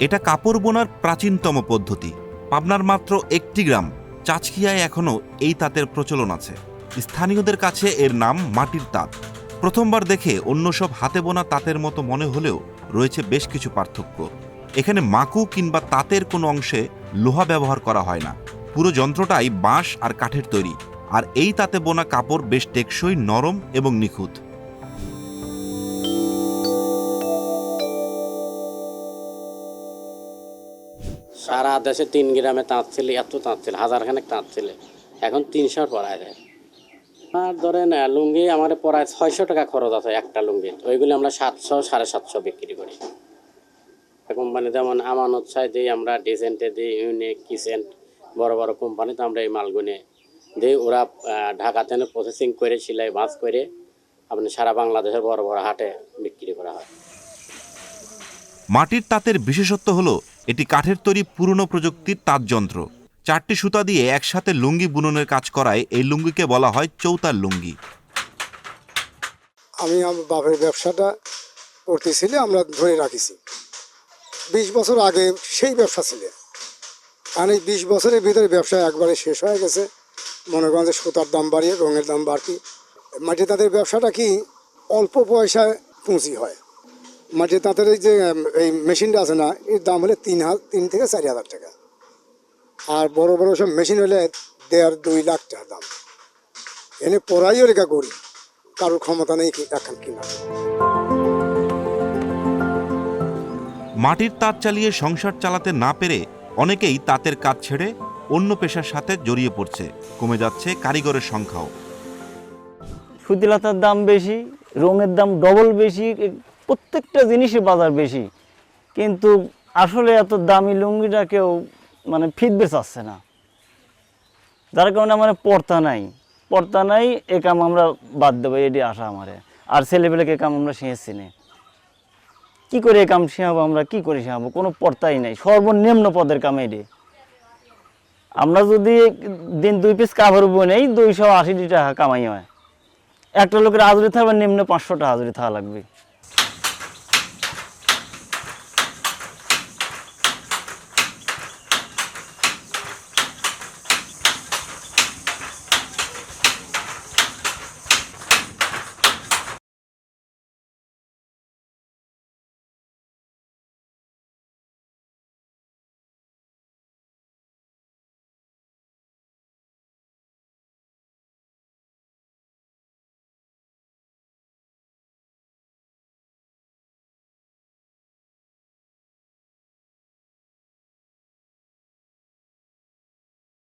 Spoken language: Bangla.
এটা কাপড় বোনার প্রাচীনতম পদ্ধতি। পাবনার মাত্র একটি গ্রাম, চাচকিয়ায় এখনও এই তাঁতের প্রচলন আছে। স্থানীয়দের কাছে এর নাম মাটির তাঁত। প্রথমবার দেখে অন্য সব হাতে বোনা তাঁতের মতো মনে হলেও রয়েছে বেশ কিছু পার্থক্য। এখানে মাকু কিংবা তাঁতের কোনো অংশে লোহা ব্যবহার করা হয় না। পুরো যন্ত্রটাই বাঁশ আর কাঠের তৈরি। আর এই তাতে বোনা কাপড় বেশ টেকসই, নরম এবং নিখুঁত। সারা দেশে তিন গ্রামে তাঁত ছিল, এত তাঁত ছিল, হাজারখানেক তাঁত ছিল। এখন তিনশো পড়ায় দেয় আর ধরেন লুঙ্গি আমার পড়ায় ছয়শো টাকা খরচ আছে একটা লুঙ্গি ওইগুলি আমরা সাতশো, সাড়ে সাতশো বিক্রি করি। কোম্পানি যেমন আমানত চাই দিই, আমরা ডিসেন্টে দিই ইউনিক কিচেন বড় বড় কোম্পানিতে আমরা এই মালগুনে দিই। ওরা ঢাকাতে প্রসেসিং করে, সেলাই বাস করে আপনি সারা বাংলাদেশের বড় বড় হাটে বিক্রি করা হয়। মাটির তাঁতের বিশেষত্ব হলো এটি কাঠের তৈরি পুরনো প্রযুক্তির তাঁতযন্ত্র চারটি সুতা দিয়ে একসাথে লুঙ্গি বুননের কাজ করায় এই লুঙ্গিকে বলা হয় চৌতার লুঙ্গি। আমি আমার বাপের ব্যবসাটা করতেছিলে, আমরা ধরে রাখিছি। বিশ বছর আগে সেই ব্যবসা ছিল। কারণ এই বিশ বছরের ভিতরে ব্যবসা একবারে শেষ হয়ে গেছে। মনে করেন যে সুতার দাম বাড়িয়ে, রঙের দাম বাড়তি। মাটি তাদের ব্যবসাটা কি অল্প পয়সায় পুঁজি হয়। মাটি তাঁতের এই যে এই মেশিনটা আছে না এর দাম হলে তিন হাজার তিন থেকে চারি হাজার টাকা। আর বড় বড় সব মেশিন হলে দেড় দুই লাখ টাকা দাম। এনে পড়াইও রেখা করি কারোর ক্ষমতা নেই কি- এখন কিনা মাটির তাঁত চালিয়ে সংসার চালাতে না পেরে অনেকেই তাঁতের কাজ ছেড়ে অন্য পেশার সাথে জড়িয়ে পড়ছে। কমে যাচ্ছে কারিগরের সংখ্যাও। সুতিলতার দাম বেশি রঙের দাম ডবল বেশি প্রত্যেকটা জিনিসের বাজার বেশি। কিন্তু আসলে এত দামি লুঙ্গিটা কেউ মানে ফিটবে চাচ্ছে না। যার কারণে আমার পর্তা নাই। পর্তা নাই, এ কাম আমরা বাদ দেবো, এটি আশা আমারে। আর ছেলেপেলেকে কাম আমরা শিখেছি না। কী করে এ কাম শিখাবো আমরা? কি করে শিখাবো কোনো পর্তাই নাই। সর্বনিম্ন পদের কাম এটি। আমরা যদি দিন দুই পিস কাভার বই নেই দুইশো আশি টাকা কামাই হয়। একটা লোকের হাজুরি থাকবে, নিম্ন পাঁচশো টাকা হাজুরি থাকা লাগবে।